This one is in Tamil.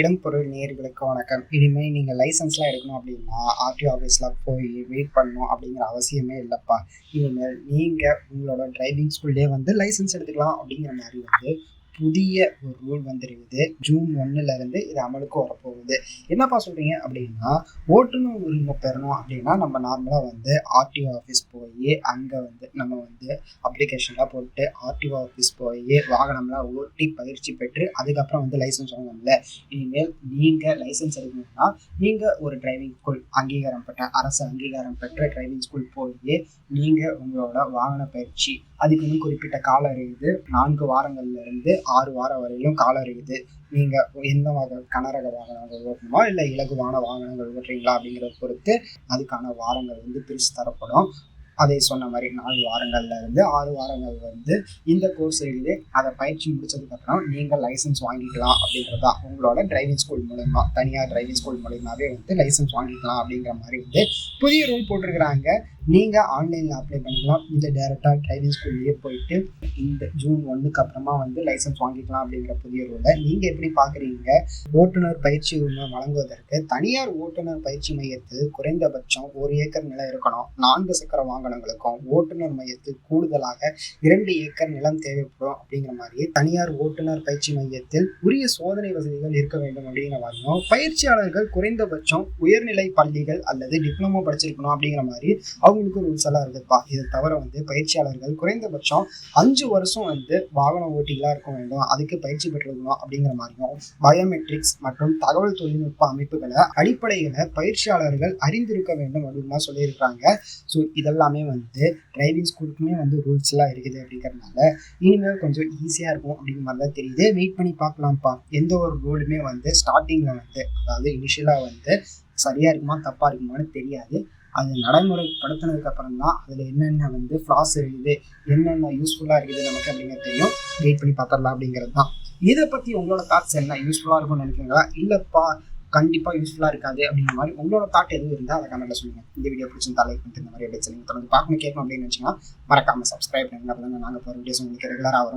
இடம்பொருள் நேர்களுக்கு வணக்கம். இனிமேல் நீங்கள் லைசன்ஸ்லாம் எடுக்கணும் அப்படின்னா ஆர்டிஓ ஆஃபீஸில் போய் வெயிட் பண்ணணும் அப்படிங்கிற அவசியமே இல்லைப்பா. இனிமேல் நீங்கள் உங்களோட டிரைவிங் ஸ்கூல்லேயே வந்து லைசன்ஸ் எடுத்துக்கலாம் அப்படிங்கிற மாதிரி வந்து புதிய ஒரு ரூல் வந்துருக்குது. ஜூன் ஒன்னுல இருந்து இது அமலுக்கு வரப்போகுது. என்னப்பா சொல்றீங்க? அப்படின்னா ஓட்டுநர் உரிமை பெறணும் அப்படின்னா நம்ம நார்மலாக வந்து ஆர்டிஓ ஆஃபீஸ் போய் அங்கே வந்து நம்ம வந்து அப்ளிகேஷன்லாம் போட்டு ஆர்டிஓ ஆஃபீஸ் போய் வாகனம்லாம் ஓட்டி பயிற்சி பெற்று அதுக்கப்புறம் வந்து லைசன்ஸ் வாங்கணும்ல. இனிமேல் நீங்கள் லைசன்ஸ் எடுக்கணும்னா நீங்கள் ஒரு டிரைவிங் ஸ்கூல் அங்கீகாரம் பெற்ற அரசு அங்கீகாரம் பெற்ற டிரைவிங் ஸ்கூல் போய் நீங்கள் உங்களோட வாகன பயிற்சி அதுக்குன்னு குறிப்பிட்ட காலம் இருக்குது நான்கு வாரங்கள்ல இருந்து ஆறு வாரம் வரையிலும் காலம் இருக்குது நீங்கள் எந்த வகை கனரக வாகனங்கள் ஓட்டணுமா? இல்லை இலகுவான வாகனங்கள் ஓட்டுறீங்களா? அப்படிங்கிறத பொறுத்து அதுக்கான வாரங்கள் வந்து பிரித்து தரப்படும். அதை சொன்ன மாதிரி நாலு வாரங்கள்ல இருந்து ஆறு வாரங்கள் வந்து இந்த கோர்ஸ் எழுதி அதை பயிற்சி முடிச்சதுக்கப்புறம் நீங்கள் லைசன்ஸ் வாங்கிக்கலாம் அப்படிங்கிறது உங்களோட டிரைவிங் ஸ்கூல் மூலயமா தனியார் டிரைவிங் ஸ்கூல் மூலயமாவே வந்து லைசன்ஸ் வாங்கிக்கலாம் அப்படிங்கிற மாதிரி வந்து புதிய ரூல் போட்டிருக்கிறாங்க. நீங்கள் ஆன்லைனில் அப்ளை பண்ணிக்கலாம். இல்லை டேரெக்டாக டிரைவிங் ஸ்கூல்லேயே போயிட்டு இந்த ஜூன் ஒன்றுக்கு அப்புறமா வந்து லைசன்ஸ் வாங்கிக்கலாம் அப்படிங்கிற புதிய ரூலை நீங்கள் எப்படி பார்க்குறீங்க ஓட்டுநர் பயிற்சி உரிமை வழங்குவதற்கு தனியார் ஓட்டுநர் பயிற்சி மையத்தில் குறைந்தபட்சம் ஒரு ஏக்கர் நிலம் இருக்கணும். நான்கு சக்கர வாகனங்களுக்கும் ஓட்டுநர் மையத்தில் கூடுதலாக இரண்டு ஏக்கர் நிலம் தேவைப்படும் அப்படிங்கிற மாதிரி தனியார் ஓட்டுநர் பயிற்சி மையத்தில் உரிய சோதனை வசதிகள் இருக்க வேண்டும் அப்படிங்கிற மாதிரியும் பயிற்சியாளர்கள் குறைந்தபட்சம் உயர்நிலை பள்ளிகள் அல்லது டிப்ளமோ படிச்சிருக்கணும் அப்படிங்கிற மாதிரி அவங்களுக்கும் ரூல்ஸ் எல்லாம் இருக்குதுப்பா. இதை தவிர வந்து பயிற்சியாளர்கள் குறைந்தபட்சம் அஞ்சு வருஷம் வந்து வாகன ஓட்டிகளாக இருக்க வேண்டும். அதுக்கு பயிற்சி பெற்றிருக்கணும் அப்படிங்கிற மாதிரியும் பயோமெட்ரிக்ஸ் மற்றும் தகவல் தொழில்நுட்ப அமைப்புகளை அடிப்படைகளை பயிற்சியாளர்கள் அறிந்திருக்க வேண்டும் அப்படின்லாம் சொல்லியிருக்கிறாங்க. ஸோ இதெல்லாமே வந்து டிரைவிங் ஸ்கூலுக்குமே வந்து ரூல்ஸ் எல்லாம் இருக்குது அப்படிங்கிறதுனால இனிமேல் கொஞ்சம் ஈஸியாக இருக்கும் அப்படிங்கிற மாதிரி தான் தெரியுது. வெயிட் பண்ணி பார்க்கலாம்ப்பா. எந்த ஒரு ரூலுமே வந்து ஸ்டார்டிங்கில் வந்து அதாவது இனிஷியலாக வந்து சரியாக இருக்குமா தப்பாக இருக்குமான்னு தெரியாது. அது நடைமுறைப்படுத்தினதுக்கு அப்புறம் தான் அதில் என்னென்ன வந்து ஃப்ளாஸ் இருக்குது என்னென்ன யூஸ்ஃபுல்லாக இருக்குது நமக்கு அப்படிங்கிறது தெரியும். வெயிட் பண்ணி பார்த்துடலாம் அப்படிங்கிறது தான். இதை பற்றி உங்களோட தாட்ஸ் என்ன? யூஸ்ஃபுல்லாக இருக்கும்னு நினைக்கிறீங்களா? இல்லைப்பா கண்டிப்பாக யூஸ்ஃபுல்லாக இருக்காது அப்படிங்கிற மாதிரி உங்களோட தாட் எதுவும் இருந்தால் அதை கமெண்ட்டில் சொல்லுங்கள் இந்த வீடியோ பிடிச்சிருந்தா லைக் பண்ணிட்டு இந்த மாதிரி அப்டேட்ஸ் சொல்லுங்கள் தொடர்ந்து பார்க்கணும் கேட்கணும் அப்படின்னு நினச்சிங்கன்னா மறக்காமல் சப்ஸ்கிரைப் பண்ணுங்க அப்போ நாங்கள் போகிற வீடியோஸ் உங்களுக்கு ரெகுலராக வரும்.